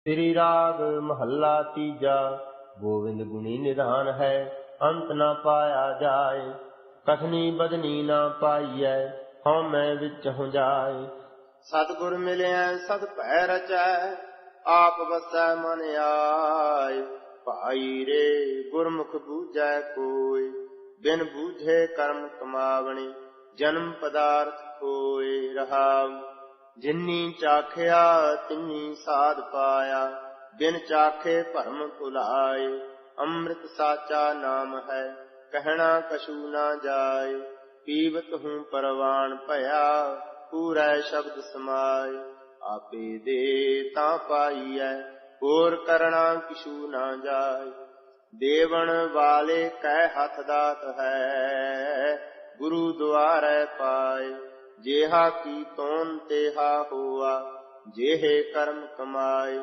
ਸ੍ਰੀ ਰਾਗ ਮਹੱਲਾ ਤੀਜਾ, ਗੋਵਿੰਦ ਗੁਣੀ ਨਿਧਾਨ ਹੈ, ਅੰਤ ਨਾ ਪਾਇਆ ਜਾਏ। ਕਥਨੀ ਬਦਨੀ ਨਾ ਪਾਈਐ, ਹਉ ਮੈਂ ਵਿੱਚ ਹੋ ਜਾਏ। ਸਤਿਗੁਰ ਮਿਲਿਆ ਸਦ ਭੈ ਰਚੈ, ਆਪ ਵਸੈ ਮਨ ਆਏ। ਭਾਈ ਰੇ, ਗੁਰਮੁਖ ਬੂਝੈ ਕੋਈ ਬਿਨ ਬੂਝੇ ਕਰਮ ਕਮਾਵਣੀ, ਜਨਮ ਪਦਾਰਥ ਕੋਏ ਰਹਾ ਜਿਨੀ ਚਾਖਿਆ ਤਿਨੀ ਸਾਧ ਪਾਇਆ, ਬਿਨ ਚਾਖੇ ਭਰਮ ਭੁਲਾਏ, ਅੰਮ੍ਰਿਤ ਸਾਚਾ ਨਾਮ ਹੈ, ਕਹਿਣਾ ਕਛੂ ਨਾ ਜਾਏ, ਪੀਵਤ ਹੂੰ ਪਰਵਾਨ ਭਇਆ, ਪੂਰੈ ਸ਼ਬਦ ਸਮਾਏ, ਆਪੇ ਦੇ ਤਾਂ ਪਾਈਐ, ਹੋਰ ਕਰਣਾ ਕਿਛੂ ਨਾ ਜਾਏ, ਦੇਵਣ ਵਾਲੇ ਕਹਿ ਹੱਥ ਦਾਤ ਹੈ, ਗੁਰੂ ਦੁਆਰੈ ਪਾਏ। ਜੇਹਾ ਕੀ ਤੋਨ ਤੇਹਾ ਹੋਆ? ਜਿਹੇ ਕਰਮ ਕਮਾਏ,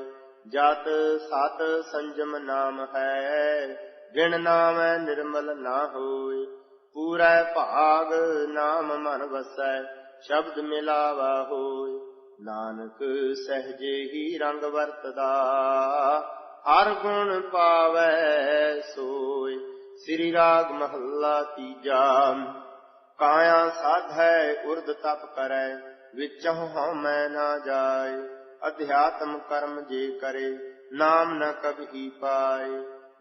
ਜਤ ਸਤ ਸੰਜਮ ਨਾਮ ਹੈ। ਵਿਣ ਨਾਮੈ ਨਿਰਮਲ ਨਾ ਹੋਏ, ਪੂਰੈ ਭਾਗ ਨਾਮ ਮਨ ਵਸੈ, ਸ਼ਬਦ ਮਿਲਾਵਾ ਹੋਏ। ਨਾਨਕ ਸਹਜੇ ਹੀ ਰੰਗ ਵਰਤਦਾ, ਹਰ ਗੁਣ ਪਾਵੈ ਸੋਏ। ਸ੍ਰੀ ਰਾਗ ਮਹੱਲਾ ਤੀਜਾ ਕਾਇਆ ਸਾਧੈ ਉਰਦ ਤਪ ਕਰੈ, ਵਿਚਹੁ ਹਉ ਮੈਂ ਨਾ ਜਾਏ, ਅਧਿਆਤਮ ਕਰਮ ਜੇ ਕਰੇ, ਨਾਮ ਨ ਕਬਹੀ ਪਾਏ।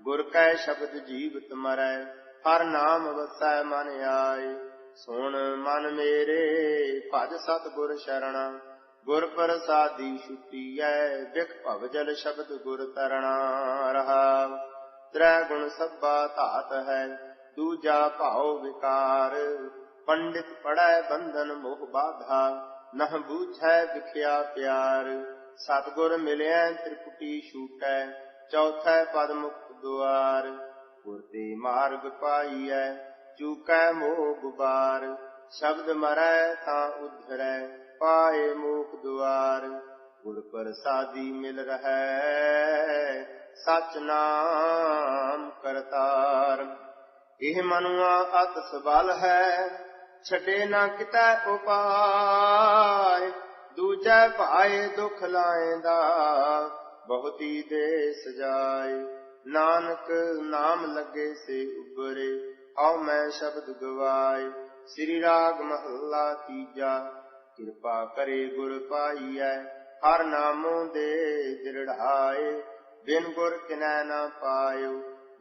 ਗੁਰ ਕੈ ਸ਼ਬਦ ਜੀਵਤ ਮਰੈ, ਹਰ ਨਾਮ ਵਸੈ ਮਨ ਆਏ। ਸੁਣ ਮਨ ਮੇਰੇ, ਭਜ ਸਤ ਗੁਰ ਸ਼ਰਣਾ, ਗੁਰ ਪ੍ਰਸਾਦੀ ਛੁਟੀਐ ਵਿਖ ਭਵ ਜਲ ਸ਼ਬਦ ਗੁਰ ਤਰਣਾ। ਰਹਾ, ਤ੍ਰੈ ਗੁਣ ਸਭਾ ਧਾਤ ਹੈ, ਦੂਜਾ ਭਾਉ ਵਿਕਾਰ ਪੰਡਿਤ ਪੜੈ ਬੰਧਨ ਮੋਹ ਬਾਧਾ, ਨਹ ਬੂਝੈ ਵਿਖਿਆ ਪਿਆਰ। ਸਤਗੁਰ ਮਿਲਿਆ ਤ੍ਰਿਪੁਟੀ ਛੂਟੈ, ਚੌਥੈ ਪਦ ਮੁਕਤ ਦੁਆਰ। ਗੁਰ ਤੇ ਮਾਰਗ ਪਾਈਐ, ਚੂਕੈ ਮੋਹ ਗੁਬਾਰ। ਸ਼ਬਦ ਮਰੈ ਤਾਂ ਉਧਰੈ, ਪਾਏ ਮੂਕ ਦੁਆਰ। ਗੁਰ ਪ੍ਰਸਾਦੀ ਮਿਲ ਰਹੈ, ਸਚ ਨਾਮ ਕਰਤਾਰ। ਇਹ ਮਨੁਆ ਅਤ ਸਬਲ ਹੈ ਛੱਡੇ ਨਾ ਕਿਤੈ ਉਪਾਏ, ਦੂਜੈ ਭਾਏ ਦੁਖ ਲਾਏਂਦਾ, ਬਹੁਤੀ ਦੇ ਸਜਾਏ ਨਾਨਕ ਨਾਮ ਲੱਗੇ ਸੇ ਉਬਰੇ ਆਉ ਮੈਂ ਸ਼ਬਦ ਗਵਾਏ। ਸ੍ਰੀ ਰਾਗ ਮਹੱਲਾ ਤੀਜਾ, ਕਿਰਪਾ ਕਰੇ ਗੁਰ ਪਾਈਐ, ਹਰ ਨਾਮੋਂ ਦੇ ਦਿਰੜਾਏ। ਬਿਨ ਗੁਰ ਕਿਨੈ ਨਾ ਪਾਇਓ,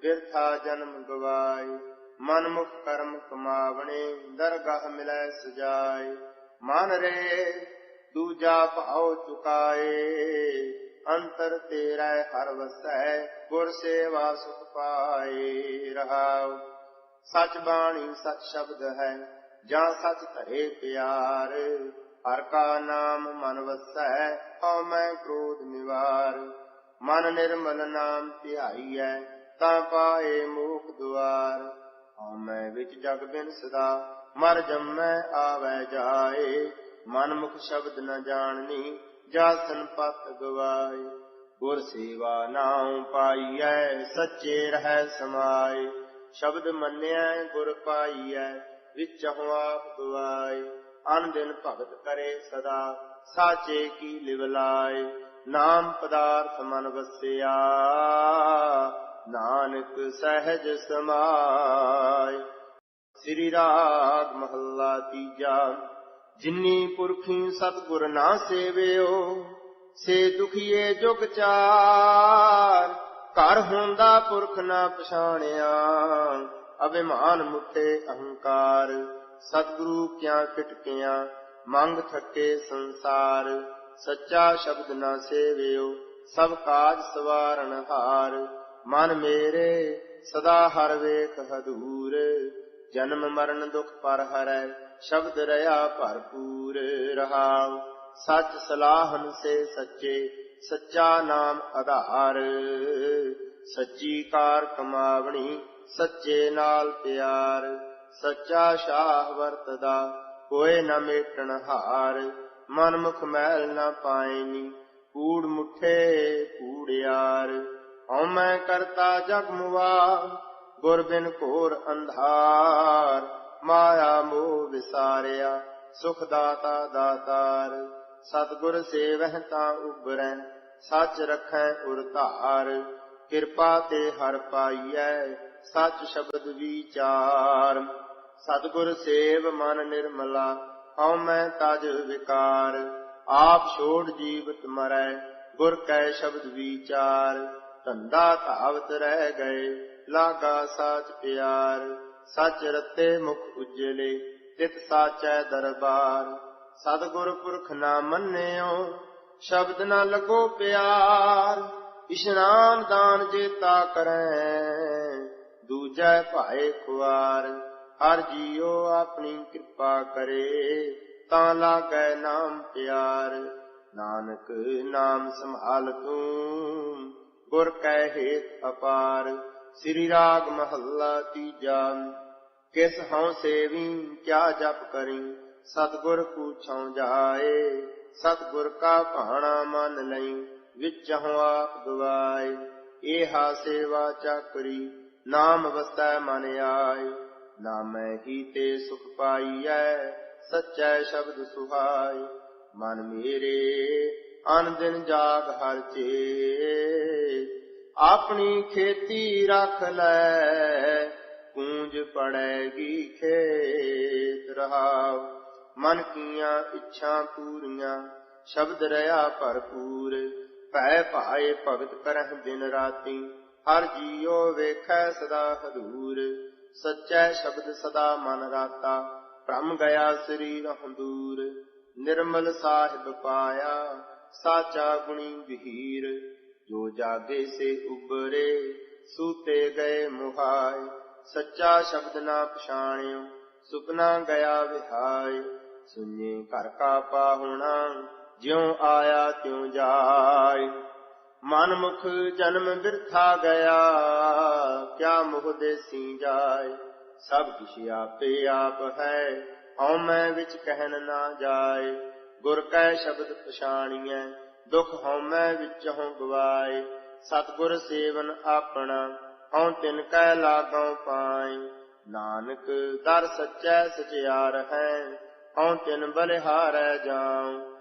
ਬਿਰਥਾ ਜਨਮ ਗਵਾਏ। ਮਨ ਮੁਖ ਕਰਮ ਕਮਾਵਣੇ, ਦਰਗਾਹ ਮਿਲੈ ਸਜਾਏ। ਮਨ ਰੇ, ਦੂਜਾ ਭਾਉ ਚੁਕਾਏ। ਅੰਤਰ ਤੇਰਾ ਹਰ ਵਸੈ, ਗੁਰ ਸੇਵਾ ਸੁਖ ਪਾਏ ਰਹਾਉ। ਸਚ ਬਾਣੀ, ਸਚ ਸ਼ਬਦ ਹੈ, ਜਾਂ ਸਚ ਧਰੇ ਪਿਆਰ। ਹਰ ਕਾ ਨਾਮ ਮਨ ਵਸੈ, ਹਉ ਮੈਂ ਕ੍ਰੋਧ ਨਿਵਾਰ। ਮਨ ਨਿਰਮਲ ਨਾਮ ਧਿਆਈਐ, ਤਾਂ ਪਾਏ ਮੂਖ ਦੁਆਰ। ਹਉ ਮੈਂ ਵਿੱਚ ਜਗ ਬਿਨ ਸਦਾ, ਮਰ ਜੰਮੈ ਆਵੈ ਜਾਏ। ਮਨ ਸ਼ਬਦ ਨ ਜਾਣਨੀ, ਜਾਸਨ ਪਤ ਗਵਾਏ। ਗੁਰ ਸੇਵਾ ਨਾਉ ਪਾਈਐ, ਸੱਚੇ ਰਹਿ ਸਮਾਏ। ਸ਼ਬਦ ਮੰਨਿਆ ਗੁਰ ਪਾਈਐ, ਵਿੱਚ ਆਪ ਗਵਾਏ। ਅਨ ਦਿਨ ਭਗਤ ਕਰੇ ਸਦਾ, ਸਾਚੇ ਕੀ ਲਿਵ ਲਾਏ। ਨਾਮ ਪਦਾਰਥ ਮਨ ਵਸਿਆ ਨਾਨਕ ਸਹਿਜ ਸਮਾਏ। ਸ੍ਰੀ ਰਾਗ ਮਹੱਲਾ ਤੀਜਾ, ਜਿਨੀ ਪੁਰਖੀ ਸਤਗੁਰ ਨਾ ਸੇਵਿਓ, ਸੇ ਦੁਖੀਏ ਜੁਗ ਚਾਰ। ਘਰ ਹੁੰਦਾ ਪੁਰਖ ਨਾ ਪਛਾਣਿਆ, ਅਭਿਮਾਨ ਮੁੱਠੇ ਅਹੰਕਾਰ। ਸਤਿਗੁਰੂ ਕਿਆ ਕਿਟਕਿਆ ਮੰਗ ਥੱਕੇ ਸੰਸਾਰ। ਸੱਚਾ ਸ਼ਬਦ ਨਾ ਸੇਵਿਓ, ਸਭ ਕਾਜ ਸਵਾਰਨ ਹਾਰ। ਮਨ ਮੇਰੇ ਸਦਾ ਹਰ ਵੇਖ ਹਦੂਰ, ਜਨਮ ਮਰਨ ਦੁਖ ਪਰ ਹਰੈ ਸ਼ਬਦ ਰਹਾ ਭਰਪੂਰ ਰਹਾਉ। ਸੱਚ ਸਲਾਹਨ ਸੇ ਸੱਚੇ, ਸੱਚਾ ਨਾਮ ਆਧਾਰ। ਸੱਚੀ ਕਾਰ ਕਮਾਵਣੀ, ਸੱਚੇ ਨਾਲ ਪਿਆਰ। ਸੱਚਾ ਸ਼ਾਹ ਵਰਤਦਾ ਕੋਏ ਨ ਮੇਟਣ ਹਾਰ। ਮਨ ਮੁਖ ਮੈਲ ਨ ਪਾਇਨੀ ਕੂੜ ਮੁਠੇ ਕੂੜਿਆਰ ਹਉ ਮੈਂ ਕਰਤਾ ਜਗ ਮੁਆ ਗੁਰ ਬਿਨ ਘੋਰ ਅੰਧਾਰ। ਮਾਇਆ ਮੋਹ ਵਿਸਾਰਿਆ, ਸੁਖ ਦਾਤਾ ਦਾਤਾਰ। ਸਤਗੁਰ ਸੇਵਹਿ ਤਾਂ ਉਬਰੈ ਸੱਚ ਰਖੈ ਉਰ ਧਾਰ। ਕਿਰਪਾ ਤੇ ਹਰ ਪਾਈਐ, ਸੱਚ ਸ਼ਬਦ ਵਿਚਾਰ। ਸਤਿਗੁਰ ਸੇਵ ਮਨ ਨਿਰਮਲਾ, ਹਉ ਮੈਂ ਤਜ ਵਿਕਾਰ। ਆਪ ਛੋੜ ਜੀਵਤ ਮਰੈ, ਗੁਰ ਕੈ ਸ਼ਬਦ ਵਿਚਾਰ। ਧੰਦਾ ਧਾਵਤ ਰਹਿ ਗਏ, ਲਾਗਾ ਸਾਚ ਪਿਆਰ, ਸੱਚ ਰਤੇ ਮੁਖ ਉਜਲੇ, ਤਿਤ ਸਾਚੈ ਦਰਬਾਰ। ਸਤਿਗੁਰ ਪੁਰਖ ਨਾ ਮੰਨਿਓ, ਸ਼ਬਦ ਨਾ ਲਗੋ ਪਿਆਰ। ਇਸ਼ਨਾਨ ਦਾਨ ਜੇਤਾ ਕਰੈ, ਦੂਜੈ ਭਾਏ ਖੁਆਰ। ਹਰ ਜੀਉ ਆਪਣੀ ਕਿਰਪਾ ਕਰੇ, ਤਾਂ ਲਾਗੈ ਨਾਮ ਪਿਆਰ। ਨਾਨਕ ਨਾਮ ਸੰਭਾਲ ਤੂੰ। ਗੁਰ ਕੈ ਹੇਤ ਅਪਾਰ, ਸ੍ਰੀ ਰਾਗ ਮਹੱਲਾ ਤੀਜਾ। ਕਿਸ ਹਉ ਸੇਵੀ, ਕਿਆ ਜਪ ਕਰੀ, ਸਤਗੁਰ ਪੂਛਉ ਜਾਏ। ਸਤਗੁਰ ਕਾ ਭਾਣਾ ਮੰਨ ਲਈ ਵਿਚਹੁ ਆਪ ਗਵਾਏ। ਏਹਾ ਸੇਵਾ ਚਾਕਰੀ, ਨਾਮ ਵਸੈ ਮਨ ਆਏ। ਨਾਮੈ ਹੀ ਤੇ ਸੁਖ ਪਾਈਐ, ਸਚੈ ਸ਼ਬਦ ਸੁਹਾਈ ਮਨ ਮੇਰੇ ਅਨ ਦਿਨ ਜਾਗ ਹਰ ਚੇ ਆਪਣੀ ਖੇਤੀ ਰੱਖ ਲੈ ਕੂੰਜ ਪੜੈਗੀ ਖੇਤ ਰਹਾਉ। ਮਨ ਕੀਆਂ ਇੱਛਾ ਪੂਰੀਆਂ, ਸ਼ਬਦ ਰਹਾ ਭਰਪੂਰ। ਭੈ ਭਾਏ ਭਗਤ ਕਰਹਿ ਦਿਨ ਰਾਤੀ, ਹਰ ਜੀਉ ਵੇਖੈ ਸਦਾ ਹਦੂਰ। ਸਚੈ ਸ਼ਬਦ ਸਦਾ ਮਨ ਰਾਤਾ, ਭ੍ਰਮ ਗਿਆ ਸਰੀਰ ਹੰਦੂਰ। ਨਿਰਮਲ ਸਾਹਿਬ ਪਾਇਆ ਸਾਚਾ ਗੁਣੀ ਵਿਹੀਰ, ਜੋ ਜਾਗੇ ਸੇ ਉਬਰੇ, ਸੂਤੇ ਗਏ ਮੁਹਾਏ। ਸੱਚਾ ਸ਼ਬਦ ਨਾ ਪਛਾਣਿਓ, ਸੁਪਨਾ ਗਿਆ ਵਿਹਾਏ। ਸੁਨੇ ਘਰ ਕਾ ਪਾਹੁਣਾ ਜਿਉ ਆਇਆ ਤਿਉ ਜਾਏ। ਮਨ ਮੁਖ ਜਨਮ ਬਿਰਥਾ ਗਿਆ, ਕਿਆ ਮੁਹ ਦੇਸੀ ਜਾਏ। ਸਭ ਕਿਛ ਆਪੇ ਆਪ ਹੈ ਹਉ ਮੈਂ ਵਿੱਚ ਕਹਿਣ ਨਾ ਜਾਏ। ਗੁਰ ਕੈ ਸ਼ਬਦ ਪਛਾਣੀਐ, ਦੁਖ ਹਉ ਮੈਂ ਵਿੱਚ ਹਉ ਗਵਾਏ। ਸਤਗੁਰ ਸੇਵਨ ਆਪਣਾ, ਹਉ ਤਿਨ ਕੈ ਲਾਗਉ ਪਾਈ ਨਾਨਕ ਦਰ ਸਚੈ ਸਚਿਆਰ ਹੈ, ਹਉ ਤਿਨ ਬਲਿਹਾਰੈ ਜਾਉ।